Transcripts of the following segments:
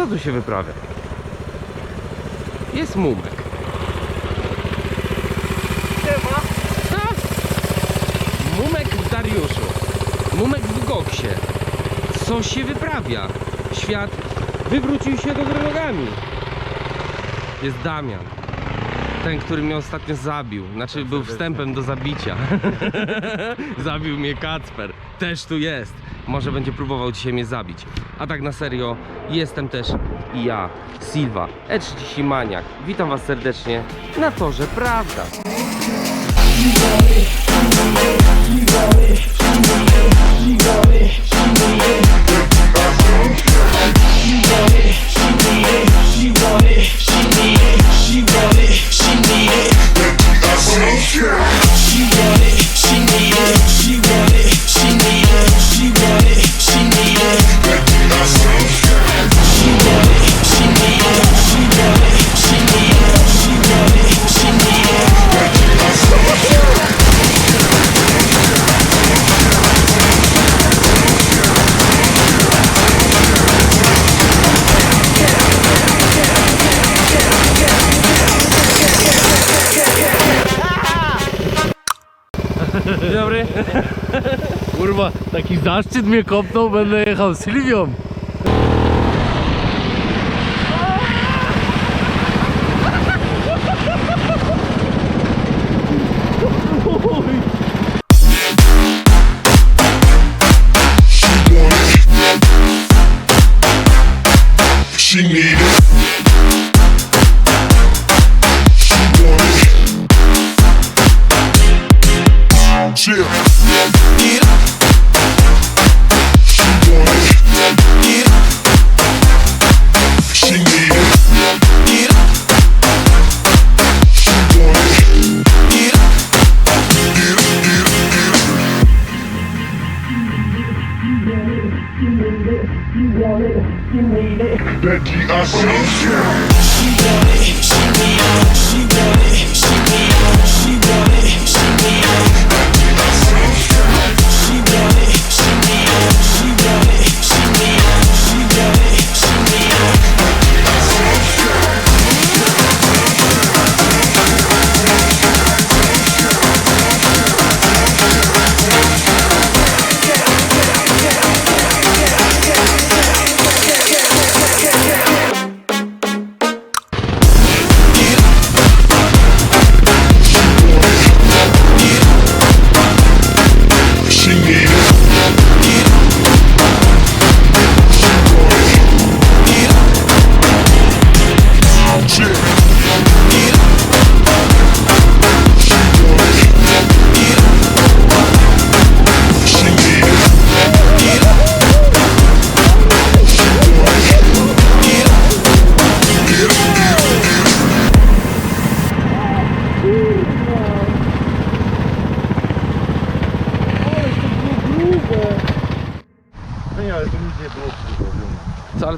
Co tu się wyprawia? Jest mumek. Tak. Mumek w Dariuszu. Mumek w Goksie. Co się wyprawia? Świat wywrócił się do góry nogami. Jest Damian. Ten, który mnie ostatnio zabił. Znaczy był wstępem do zabicia. Zabił mnie Kacper. Też tu jest. Może będzie próbował dzisiaj mnie zabić. A tak na serio, jestem też ja, Silva, E30 Maniak. Witam Was serdecznie na torze Prawda. Dobry. Kurwa, taki zaszczyt mnie kopnął, będę jechał z Sylwią. She need need it. Becky, I she want it, she need it, she want it.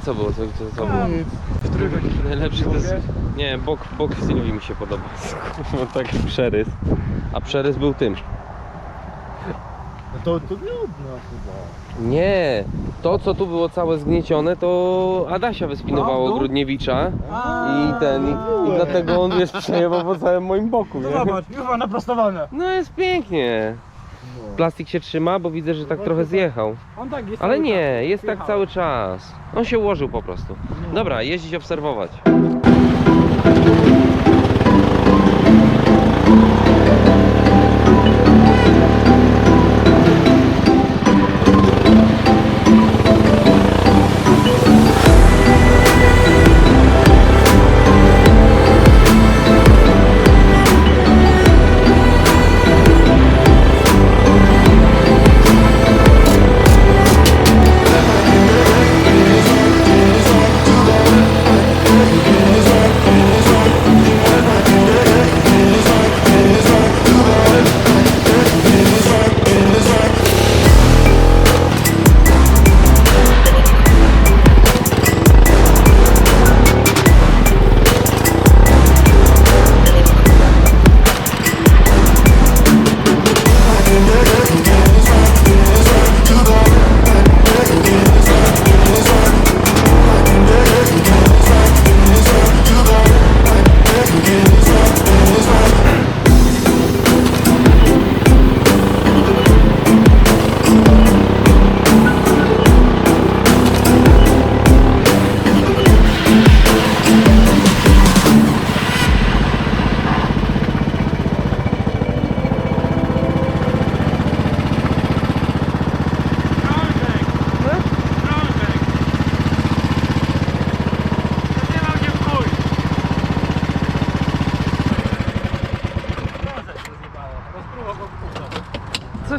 Co, było? Co, co, co było? Którego Najlepszy to jest... Nie, bok, bok Sylwii mi się podoba. Taki przerys. A przerys był tym. No to, to nie od nas chyba. Nie, to co tu było całe zgniecione, to Adasia wyspinowało No, no. Grudniewicza i ten, i, i dlatego on jest przejęło po całym moim boku, No nie? zobacz, już ma naprostowane. No jest pięknie. Plastik się trzyma, bo widzę, że tak trochę zjechał. On tak jest Ale cały nie, czas. jest tak cały czas. On się ułożył po prostu. Dobra, jeździć, obserwować.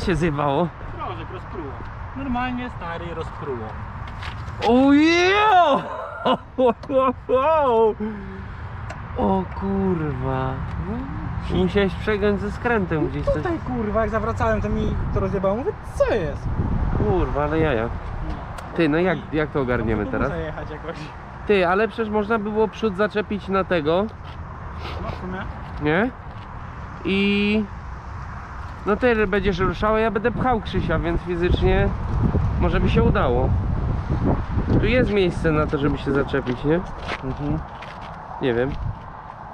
Się zjebało? Rozpruło. Normalnie stary rozpruło. Ojo! O kurwa. Musiałeś przegiąć ze skrętem gdzieś coś. Tutaj kurwa, jak zawracałem, to mi to rozjebało. Mówię, co jest? Kurwa, ale jaja. Ty, no jak, jak to ogarniemy No, teraz? Muszę jechać jakoś. Ty, ale przecież można by było przód zaczepić na tego, No w sumie. nie? I... No ty będziesz ruszał, a ja będę pchał Krzysia, więc fizycznie może by się udało. Tu jest miejsce na to, żeby się zaczepić, nie? Mhm. Nie wiem.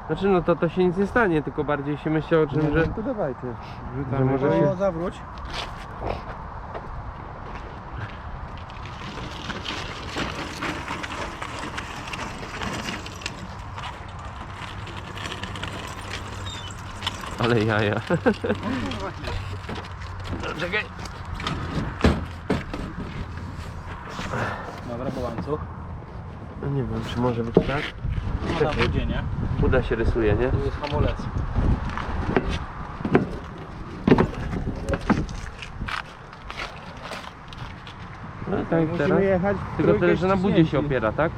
Znaczy no to to się nic nie stanie, tylko bardziej się myślę o czym, że... To dawajcie. Że może się... Zawróć. Ale jaja. Czekaj. Dobra, po łańcuch. No nie wiem, czy może być tak? No na wodzie, nie? Buda się rysuje, nie? Tu jest hamulec. No tak teraz. jechać Tylko tyle, że na budzie się opiera, tak?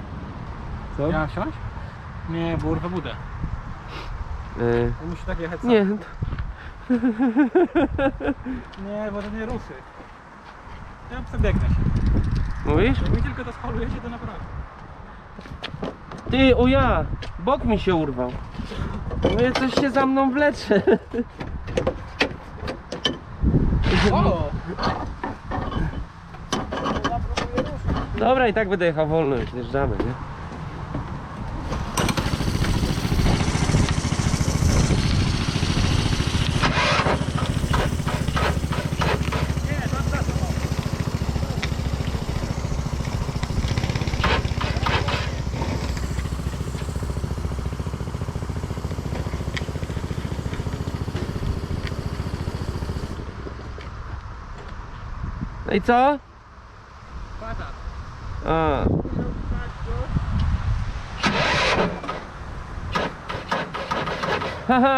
Co? Ja mam wsiąść? Nie, bo urwę budę. Yy, Musi tak jechać sam. nie, Nie, bo to nie rusy. Ja przebiegnę się. mówisz? Jak mi tylko to spaluje się, to naprawdę. Ty, o ja! Bok mi się urwał. Mówię, coś się za mną wlecze. O! Dobra, i tak będę jechał wolno, już zjeżdżamy, nie? No i co? Patat. A. Haha.